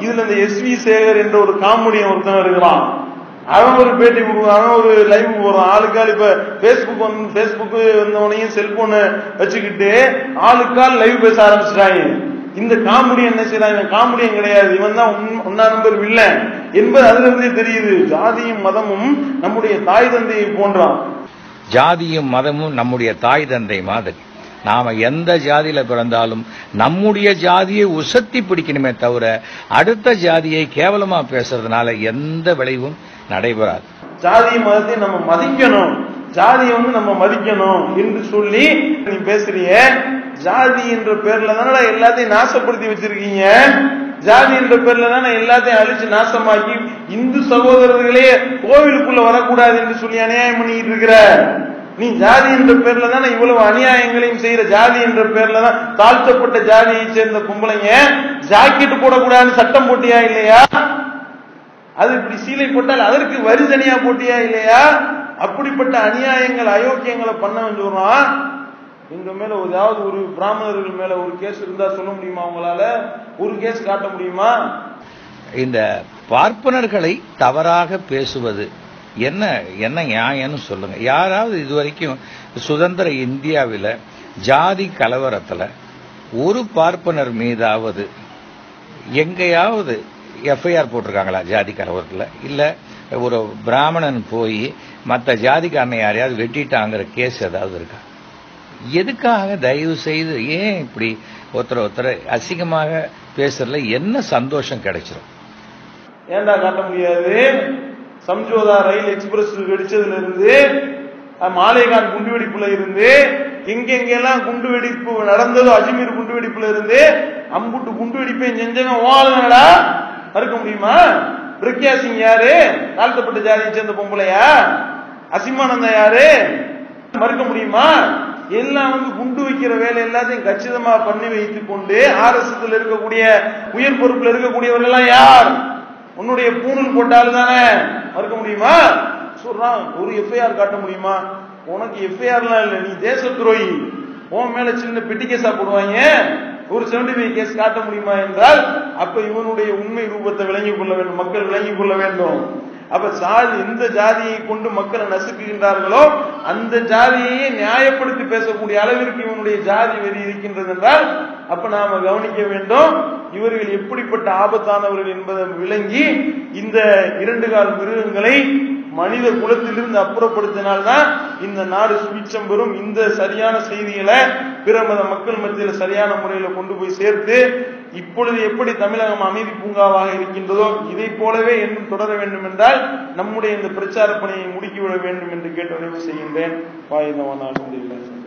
இதுல இந்த S we Sekar என்ற ஒரு காமெடியன் ஒருத்தன் இருக்கிறான். அவன் ஒரு பேட்டி கொடுக்குறான். அவன் ஒரு லைவ் போடுறான். ஆளுக்கால் இப்ப பேஸ்புக் வந்து பேஸ்புக் வந்தவனையும் செல்போனை வச்சுக்கிட்டு ஆளுக்கால் லைவ் பேச ஆரம்பிச்சிட்டாங்க. இந்த காமெடி என்ன செய்யறான்? இவன் காமெடியும் கிடையாது. இவன் தான் ஒன்னா நம்பர் இல்லை என்பது அதுல இருந்தே தெரியுது. ஜாதியும் மதமும் நம்முடைய தாய் தந்தையை போன்றான். ஜாதியும் மதமும் நம்முடைய தாய் தந்தை மாதிரி. நாம எந்த ஜாதியில பிறந்தாலும் நம்முடைய ஜாதியை உசத்தி பிடிக்கணுமே தவிர அடுத்த ஜாதியை கேவலமா பேசுறதுனால எந்த விளைவும் நடைபெறாது. ஜாதி மதத்தை நம்ம மதிக்கணும். ஜாதியை வந்து நம்ம மதிக்கணும் என்று சொல்லி நீ பேசுறிய ஜாதி என்ற பேர்ல தானே எல்லாத்தையும் நாசப்படுத்தி வச்சிருக்கீங்க? ஜாதி என்ற பேர்ல தானே எல்லாத்தையும் அழிச்சு நாசமாக்கி இந்து சகோதரர்களே கோவிலுக்குள்ள வரக்கூடாது என்று சொல்லி அநியாயம் பண்ணிட்டு இருக்கிற. நீ ஜாதி என்ற பேர்ல தானே இவ்வளவு அநியாயங்களையும் செய்யற ஜாதி என்ற பேர்ல தான் தாழ்த்தப்பட்ட ஜாதியை சேர்ந்த கும்பலைங்க ஜாக்கெட் போடக்கூடாதுன்னு சட்டம் போட்டியா இல்லையா? அது இப்படி சீலை போட்டால் அதற்கு வரி தனியா போட்டியா இல்லையா? அப்படிப்பட்ட அநியாயங்கள் அயோக்கியங்களை பண்ண சொல்றான் எங்க மேல ஏதாவது ஒரு பிராமணர்கள் மேல ஒரு கேஸ் இருந்தா சொல்ல முடியுமா உங்களால? ஒரு கேஸ் காட்ட முடியுமா? இந்த பார்ப்பனர்களை தவறாக பேசுவது என்ன என்ன நியாயம்னு சொல்லுங்க. யாராவது இது வரைக்கும் சுதந்திர இந்தியாவில் ஜாதி கலவரத்துல ஒரு பார்ப்பனர் மீதாவது எங்கேயாவது எஃப்ஐஆர் போட்டிருக்காங்களா ஜாதி கலவரத்தில்? இல்ல ஒரு பிராமணன் போய் மற்ற ஜாதிக்காரனை யாரையாவது வெட்டிட்டாங்கிற கேஸ் ஏதாவது இருக்கா? எதுக்காக தயவு செய்து ஏன் இப்படி ஒருத்தர் ஒருத்தர் அசிங்கமாக பேசுறதுல என்ன சந்தோஷம் கிடைச்சிடும் ஏன்டா காட்ட முடியாது? சம்ஜோதா ரயில் எக்ஸ்பிரஸ் வெடிச்சதுல இருந்து மாலேகான் குண்டு வெடிப்புல இருந்து எங்கெங்கெல்லாம் குண்டு வெடிப்பு நடந்ததோ அஜ்மீர் குண்டு வெடிப்புல இருந்து அம்புட்டு குண்டு வெடிப்பையும் செஞ்சவன் வாழுங்கடா மறுக்க முடியுமா? பிரக்யா சிங் யாரு? தாழ்த்தப்பட்ட ஜாதியை சேர்ந்த பொம்பளையா? அசிமானந்தா யாரு? மறுக்க முடியுமா? எல்லாம் வந்து குண்டு வைக்கிற வேலை எல்லாத்தையும் கச்சிதமா பண்ணி வைத்துக் கொண்டு ஆர்எஸ்எஸ்ல இருக்கக்கூடிய உயர் பொறுப்புல இருக்கக்கூடியவர்கள் எல்லாம் யார்? உன்னுடைய பூணூல் போட்டாலும் தானே மறுக்க முடியுமா? சொல்றான் ஒரு எஃப்ஐஆர் காட்ட முடியுமா? உனக்கு எஃப்ஐஆர்லாம் இல்ல நீ தேச துரோகி. உன் மேல சின்ன பெட்டி கேஸா போடுவாங்க. ஒரு செவன்டி கேஸ் காட்ட முடியுமா என்றால் அப்ப இவனுடைய உண்மை ரூபத்தை விளங்கிக் கொள்ள வேண்டும் மக்கள் விளங்கிக் கொள்ள வேண்டும். அப்ப சாதி எந்த ஜாதியை கொண்டு மக்களை நசுக்குகின்றார்களோ அந்த ஜாதியையே நியாயப்படுத்தி பேசக்கூடிய அளவிற்கு இவனுடைய ஜாதி வெறி இருக்கின்றது என்றால் அப்ப நாம கவனிக்க வேண்டும் இவர்கள் எப்படிப்பட்ட ஆபத்தானவர்கள் என்பதை விளங்கி இந்த இரண்டு கால் மிருகங்களை மனித குலத்திலிருந்து அப்புறப்படுத்தினால்தான் இந்த நாடு சுபிச்சம் பெறும். இந்த சரியான செய்திகளை பிற மத மக்கள் மத்தியில் சரியான முறையில கொண்டு போய் சேர்த்து இப்பொழுது எப்படி தமிழகம் அமைதி பூங்காவாக இருக்கின்றதோ இதை போலவே இன்னும் தொடர வேண்டும் என்றால் நம்முடைய இந்த பிரச்சார பணியை முடுக்கிவிட வேண்டும் என்று கேட்டு நிறைவு செய்கின்றேன். வாயுதவான இல்லை